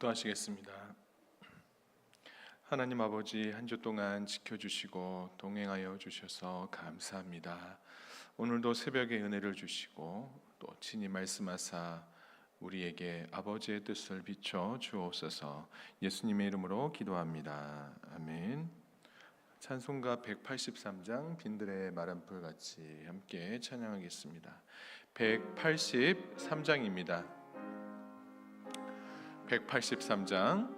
묵도하시겠습니다. 하나님 아버지 한 주 동안 지켜주시고 동행하여 주셔서 감사합니다. 오늘도 새벽에 은혜를 주시고 또 친히 말씀하사 우리에게 아버지의 뜻을 비춰 주옵소서 예수님의 이름으로 기도합니다. 아멘. 찬송가 183장 빈들의 마란풀 같이 함께 찬양하겠습니다. 183장입니다. 183장.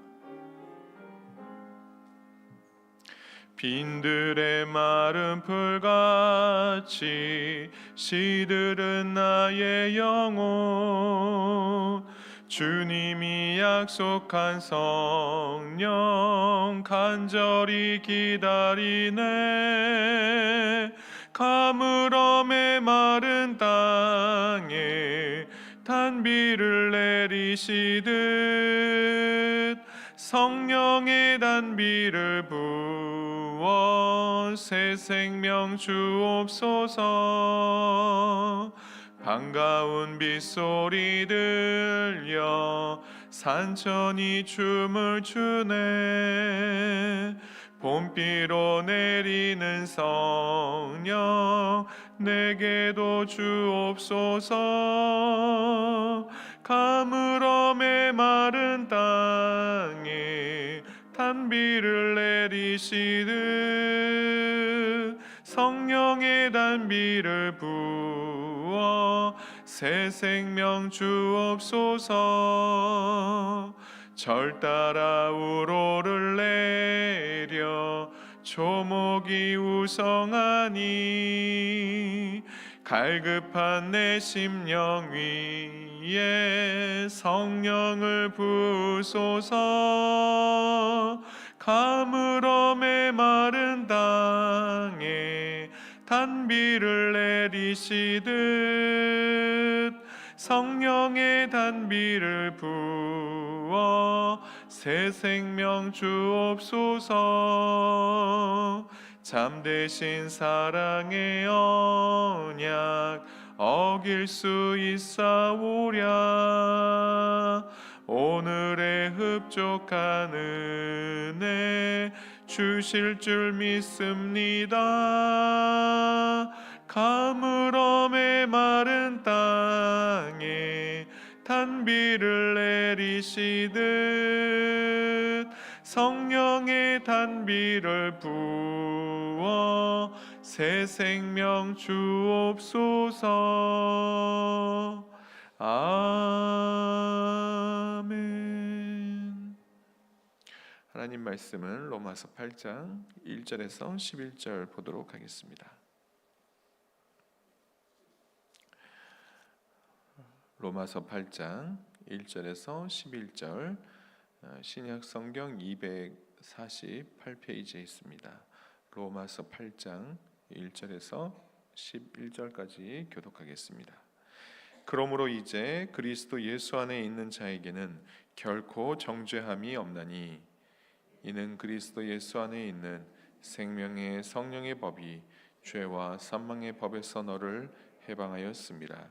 빈들의 마른 풀같이 시들은 나의 영혼. 주님이 약속한 성령 간절히 기다리네. 가물엄의 마른 땅에 단비를 내리시듯 성령의 단비를 부어 새 생명 주옵소서. 반가운 빗소리 들려 산천이 춤을 추네 봄비로 내리는 성령 내게도 주옵소서. 가물엄의 마른 땅에 단비를 내리시듯 성령의 단비를 부어 새 생명 주옵소서 절 따라 우로를 내려 조목이 우성하니 갈급한 내 심령 위에 성령을 부소서 가물엄의 마른 땅에 단비를 내리시듯 성령의 단비를 부 어새 생명 주옵소서. 잠대신 사랑의 언약 어길 수 있사오랴. 오늘의 흡족한 은혜 주실 줄 믿습니다. 가물엄의 마른 땅에 단비를 내리시듯 성령의 단비를 부어 새 생명 주옵소서 아멘 하나님 말씀은 로마서 8장 1절에서 11절 보도록 하겠습니다. 로마서 8장 1절에서 11절 어, 신약 성경 248페이지에 있습니다. 로마서 8장 1절에서 11절까지 교독하겠습니다. 그러므로 이제 그리스도 예수 안에 있는 자에게는 결코 정죄함이 없나니 이는 그리스도 예수 안에 있는 생명의 성령의 법이 죄와 사망의 법에서 너를 해방하였습니다.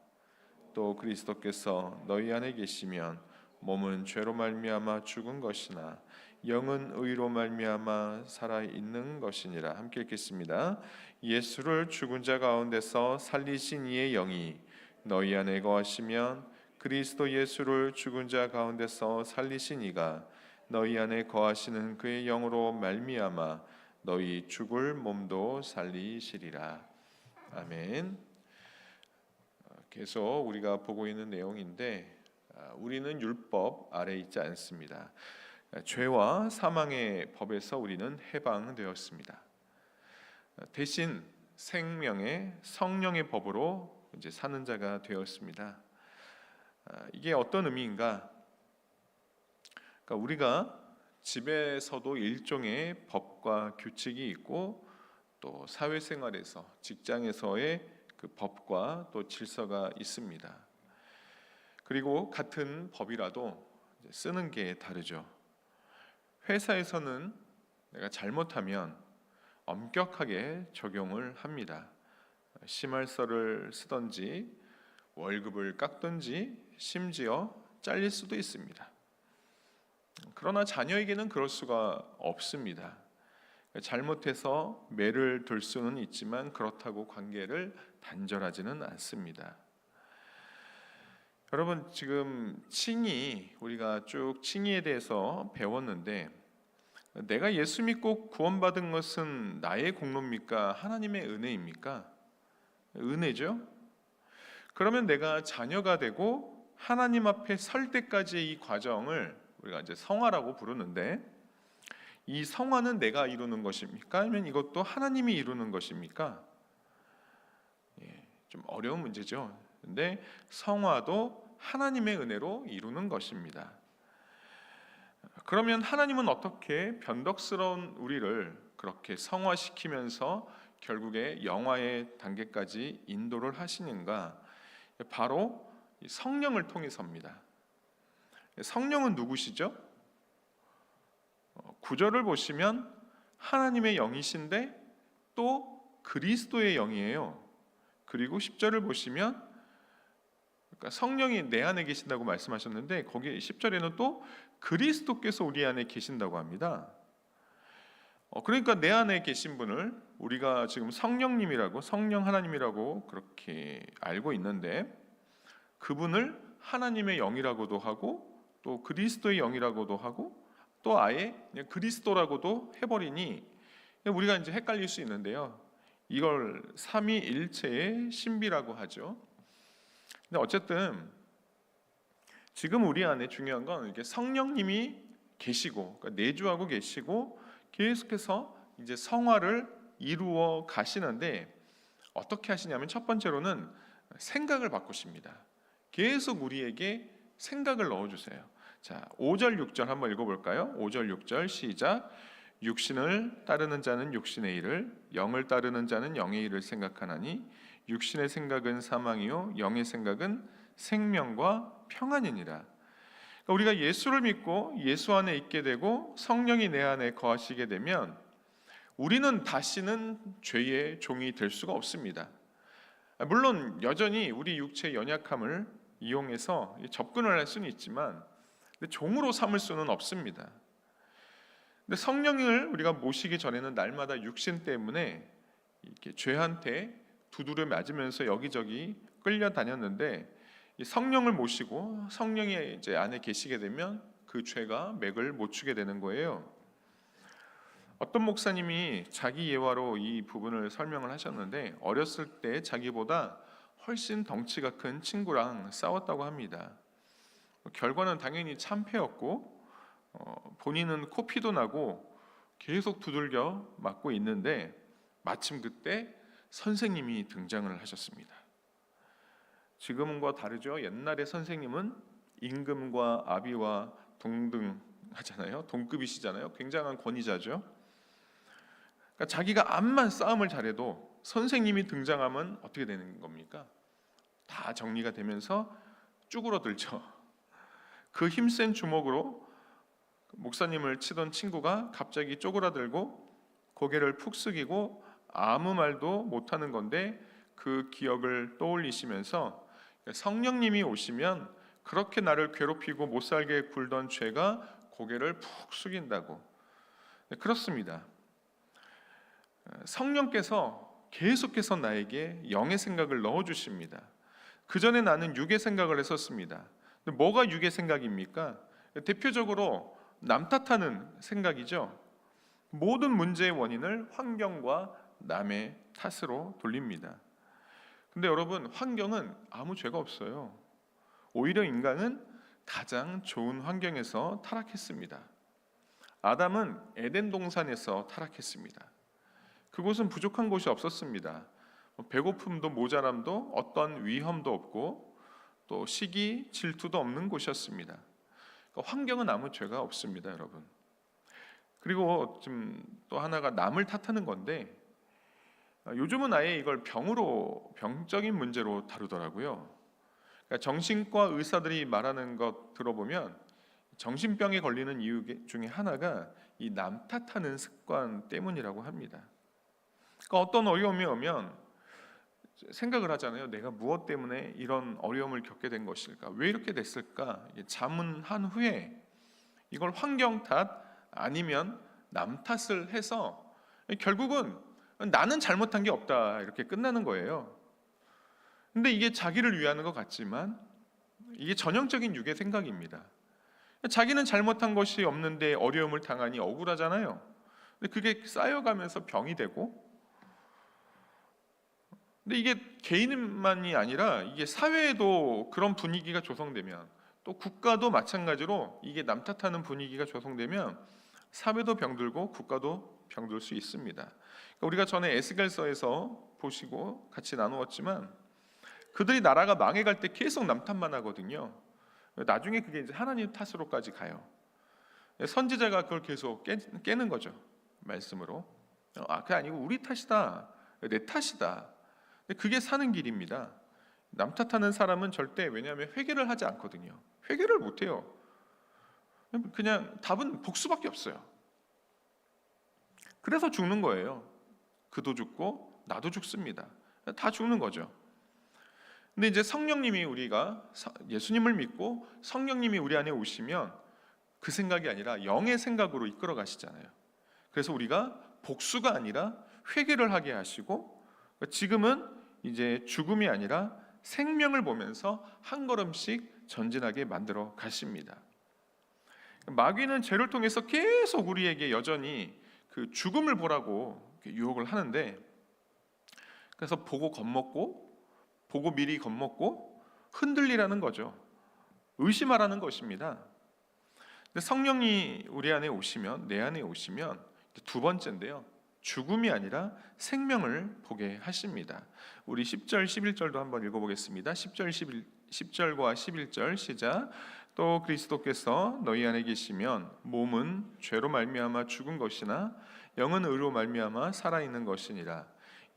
또 그리스도께서 너희 안에 계시면 몸은 죄로 말미암아 죽은 것이나 영은 의로 말미암아 살아 있는 것이니라 함께 읽겠습니다. 예수를 죽은 자 가운데서 살리신 이의 영이 너희 안에 거하시면 그리스도 예수를 죽은 자 가운데서 살리신 이가 너희 안에 거하시는 그의 영으로 말미암아 너희 죽을 몸도 살리시리라. 아멘. 어, 계속 우리가 보고 있는 내용인데 아, 우리는 율법 아래 있지 않습니다. 아, 죄와 사망의 법에서 우리는 해방되었습니다. 아, 대신 생명의 성령의 법으로 이제 사는 자가 되었습니다. 아, 이게 어떤 의미인가? 그러니까 우리가 집에서도 일종의 법과 규칙이 있고 또 사회생활에서 직장에서의 그 법과 또 질서가 있습니다. 그리고 같은 법이라도 쓰는 게 다르죠. 회사에서는 내가 잘못하면 엄격하게 적용을 합니다. 심할서를 쓰든지 월급을 깎든지 심지어 잘릴 수도 있습니다. 그러나 자녀에게는 그럴 수가 없습니다. 잘못해서 매를 들 수는 있지만 그렇다고 관계를 단절하지는 않습니다. 여러분 지금 칭의 우리가 쭉 칭의에 대해서 배웠는데 내가 예수 믿고 구원받은 것은 나의 공로입니까? 하나님의 은혜입니까? 은혜죠. 그러면 내가 자녀가 되고 하나님 앞에 설 때까지의 이 과정을 우리가 이제 성화라고 부르는데 이 성화는 내가 이루는 것입니까? 아니면 이것도 하나님이 이루는 것입니까? 예, 좀 어려운 문제죠. 근데 성화도 하나님의 은혜로 이루는 것입니다. 그러면 하나님은 어떻게 변덕스러운 우리를 그렇게 성화시키면서 결국에 영화의 단계까지 인도를 하시는가? 바로 성령을 통해서입니다. 성령은 누구시죠? 어, 구절을 보시면 하나님의 영이신데 또 그리스도의 영이에요. 그리고 10절을 보시면 그러니까 성령이 내 안에 계신다고 말씀하셨는데 거기 10절에는 또 그리스도께서 우리 안에 계신다고 합니다. 어, 그러니까 내 안에 계신 분을 우리가 지금 성령님이라고 성령 하나님이라고 그렇게 알고 있는데 그분을 하나님의 영이라고도 하고 또 그리스도의 영이라고도 하고 또 아예 그리스도라고도 해버리니 우리가 이제 헷갈릴 수 있는데요. 이걸 삼위일체의 신비라고 하죠. 근데 어쨌든 지금 우리 안에 중요한 건 이게 성령님이 계시고 그러니까 내주하고 계시고 계속해서 이제 성화를 이루어 가시는데 어떻게 하시냐면 첫 번째로는 생각을 바꾸십니다. 계속 우리에게 생각을 넣어 주세요. 자, 5절 6절 한번 읽어 볼까요? 5절 6절 시작. 육신을 따르는 자는 육신의 일을 영을 따르는 자는 영의 일을 생각하나니 육신의 생각은 사망이요 영의 생각은 생명과 평안이니라. 그러니까 우리가 예수를 믿고 예수 안에 있게 되고 성령이 내 안에 거하시게 되면 우리는 다시는 죄의 종이 될 수가 없습니다. 물론 여전히 우리 육체의 연약함을 이용해서 접근을 할 수는 있지만 종으로 삼을 수는 없습니다. 근데 성령을 우리가 모시기 전에는 날마다 육신 때문에 이렇게 죄한테 두드려 맞으면서 여기저기 끌려 다녔는데 성령을 모시고 성령이 이제 안에 계시게 되면 그 죄가 맥을 못 추게 되는 거예요. 어떤 목사님이 자기 예화로 이 부분을 설명을 하셨는데 어렸을 때 자기보다 훨씬 덩치가 큰 친구랑 싸웠다고 합니다. 결과는 당연히 참패였고 어, 본인은 코피도 나고 계속 두들겨 맞고 있는데 마침 그때 선생님이 등장을 하셨습니다. 지금과 다르죠. 옛날에 선생님은 임금과 아비와 동등 하잖아요. 동급이시잖아요. 굉장한 권위자죠. 그러니까 자기가 암만 싸움을 잘해도 선생님이 등장하면 어떻게 되는 겁니까? 다 정리가 되면서 쭈그러들죠. 그 힘센 주먹으로 목사님을 치던 친구가 갑자기 쪼그라들고 고개를 푹 숙이고 아무 말도 못하는 건데 그 기억을 떠올리시면서 성령님이 오시면 그렇게 나를 괴롭히고 못 살게 굴던 죄가 고개를 푹 숙인다고 네, 그렇습니다. 성령께서 계속해서 나에게 영의 생각을 넣어 주십니다. 그 전에 나는 육의 생각을 했었습니다. 뭐가 육의 생각입니까? 대표적으로 남 탓하는 생각이죠. 모든 문제의 원인을 환경과 남의 탓으로 돌립니다. 근데 여러분, 환경은 아무 죄가 없어요. 오히려 인간은 가장 좋은 환경에서 타락했습니다. 아담은 에덴 동산에서 타락했습니다. 그곳은 부족한 곳이 없었습니다. 뭐 배고픔도 모자람도 어떤 위험도 없고 또 시기, 질투도 없는 곳이었습니다. 그러니까 환경은 아무 죄가 없습니다, 여러분. 그리고 좀 또 하나가 남을 탓하는 건데 아, 요즘은 아예 이걸 병으로 병적인 문제로 다루더라고요. 그러니까 정신과 의사들이 말하는 것 들어보면 정신병에 걸리는 이유 중에 하나가 이 남 탓하는 습관 때문이라고 합니다. 그러니까 어떤 어려움이 오면 생각을 하잖아요. 내가 무엇 때문에 이런 어려움을 겪게 된 것일까? 왜 이렇게 됐을까? 자문한 후에 이걸 환경 탓 아니면 남 탓을 해서 결국은 나는 잘못한 게 없다 이렇게 끝나는 거예요. 근데 이게 자기를 위하는 것 같지만 이게 전형적인 육의 생각입니다. 자기는 잘못한 것이 없는데 어려움을 당하니 억울하잖아요. 근데 그게 쌓여가면서 병이 되고 근데 이게 개인만이 아니라 이게 사회에도 그런 분위기가 조성되면 또 국가도 마찬가지로 이게 남 탓하는 분위기가 조성되면 사회도 병들고 국가도 병들 수 있습니다. 그러니까 우리가 전에 에스겔서에서 보시고 같이 나누었지만 그들이 나라가 망해갈 때 계속 남탓만 하거든요. 나중에 그게 이제 하나님 탓으로까지 가요. 선지자가 그걸 계속 깨, 깨는 거죠. 말씀으로. 아, 그게 아니고 우리 탓이다. 내 탓이다. 그게 사는 길입니다. 남 탓하는 사람은 절대 왜냐하면 회개를 하지 않거든요. 회개를 못 해요. 그냥 답은 복수밖에 없어요. 그래서 죽는 거예요. 그도 죽고 나도 죽습니다. 다 죽는 거죠. 근데 이제 성령님이 우리가 예수님을 믿고 성령님이 우리 안에 오시면 그 생각이 아니라 영의 생각으로 이끌어 가시잖아요. 그래서 우리가 복수가 아니라 회개를 하게 하시고 지금은 이제 죽음이 아니라 생명을 보면서 한 걸음씩 전진하게 만들어 가십니다. 마귀는 죄를 통해서 계속 우리에게 여전히 그 죽음을 보라고 유혹을 하는데 그래서 보고 겁먹고 보고 미리 겁먹고 흔들리라는 거죠. 의심하라는 것입니다. 성령이 우리 안에 오시면 내 안에 오시면 두 번째인데요. 죽음이 아니라 생명을 보게 하십니다. 우리 10절 11절도 한번 읽어 보겠습니다. 10절 11 10절과 11절 시작. 또 그리스도께서 너희 안에 계시면 몸은 죄로 말미암아 죽은 것이나 영은 의로 말미암아 살아 있는 것이니라.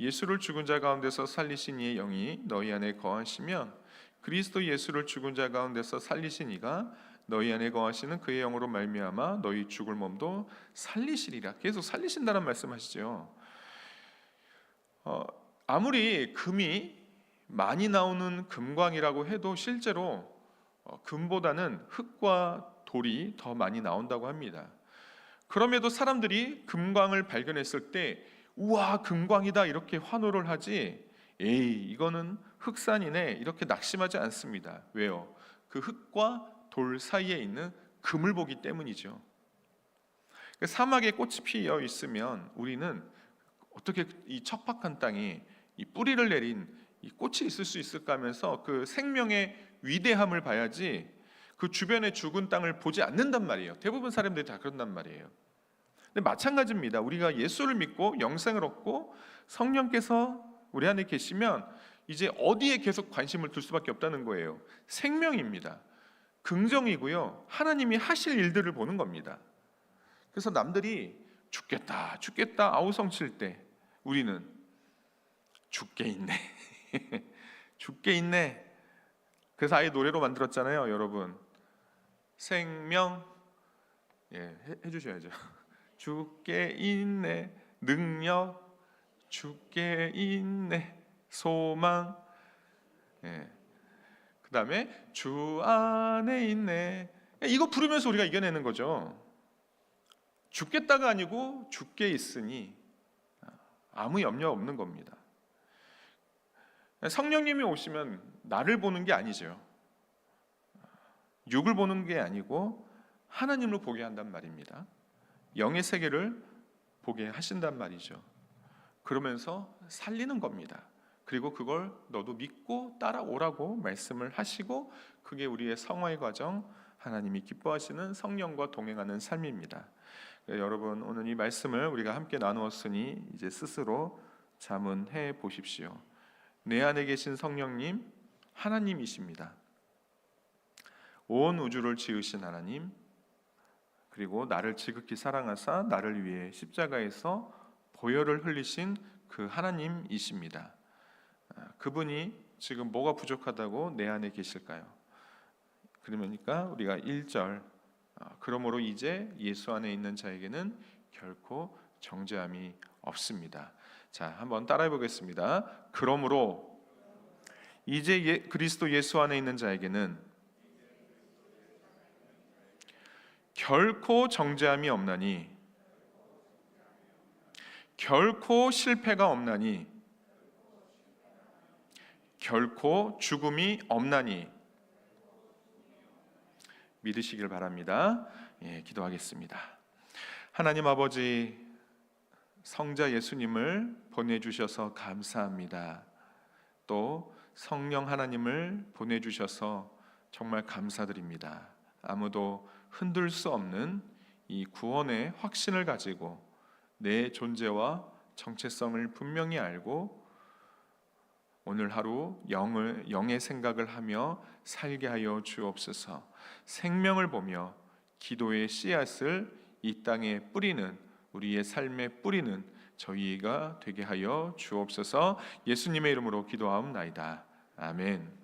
예수를 죽은 자 가운데서 살리신 이의 영이 너희 안에 거하시면 그리스도 예수를 죽은 자 가운데서 살리신 이가 너희 안에 거하시는 그의 영으로 말미암아 너희 죽을 몸도 살리시리라. 계속 살리신다는 말씀하시죠. 어, 아무리 금이 많이 나오는 금광이라고 해도 실제로 어, 금보다는 흙과 돌이 더 많이 나온다고 합니다. 그럼에도 사람들이 금광을 발견했을 때 우와 금광이다 이렇게 환호를 하지 에이 이거는 흑산이네 이렇게 낙심하지 않습니다. 왜요? 그 흙과 돌 사이에 있는 금을 보기 때문이죠. 그 사막에 꽃이 피어 있으면 우리는 어떻게 이 척박한 땅에 이 뿌리를 내린 이 꽃이 있을 수 있을까 하면서 그 생명의 위대함을 봐야지 그 주변의 죽은 땅을 보지 않는단 말이에요. 대부분 사람들이 다 그런단 말이에요. 근데 마찬가지입니다. 우리가 예수를 믿고 영생을 얻고 성령께서 우리 안에 계시면 이제 어디에 계속 관심을 둘 수밖에 없다는 거예요. 생명입니다. 긍정이고요. 하나님이 하실 일들을 보는 겁니다. 그래서 남들이 죽겠다, 죽겠다 아우성 칠 때 우리는 죽게 있네. 죽게 있네. 그래서 아예 노래로 만들었잖아요, 여러분. 생명 예, 해, 해 주셔야죠. 죽게 있네. 능력 죽게 있네. 소망 예. 그다음에 주 안에 있네. 이거 부르면서 우리가 이겨내는 거죠. 죽겠다가 아니고 죽게 있으니 아무 염려 없는 겁니다. 성령님이 오시면 나를 보는 게 아니죠. 육을 보는 게 아니고 하나님을 보게 한단 말입니다. 영의 세계를 보게 하신단 말이죠. 그러면서 살리는 겁니다. 그리고 그걸 너도 믿고 따라오라고 말씀을 하시고 그게 우리의 성화의 과정 하나님이 기뻐하시는 성령과 동행하는 삶입니다. 여러분 오늘 이 말씀을 우리가 함께 나누었으니 이제 스스로 자문해 보십시오. 내 안에 계신 성령님 하나님이십니다. 온 우주를 지으신 하나님 그리고 나를 지극히 사랑하사 나를 위해 십자가에서 보혈을 흘리신 그 하나님이십니다. 아, 그분이 지금 뭐가 부족하다고 내 안에 계실까요? 그러니까 우리가 1절 아, 그러므로 이제 예수 안에 있는 자에게는 결코 정죄함이 없습니다. 자, 한번 따라해 보겠습니다. 그러므로 이제 예, 그리스도 예수 안에 있는 자에게는 결코 정죄함이 없나니 결코 실패가 없나니 결코 죽음이 없나니 믿으시길 바랍니다. 예, 기도하겠습니다. 하나님 아버지 성자 예수님을 보내 주셔서 감사합니다. 또 성령 하나님을 보내 주셔서 정말 감사드립니다. 아무도 흔들 수 없는 이 구원의 확신을 가지고 내 존재와 정체성을 분명히 알고 오늘 하루 영을 영의 생각을 하며 살게 하여 주옵소서. 생명을 보며 기도의 씨앗을 이 땅에 뿌리는 우리의 삶에 뿌리는 저희가 되게 하여 주옵소서. 예수님의 이름으로 기도하옵나이다. 아멘.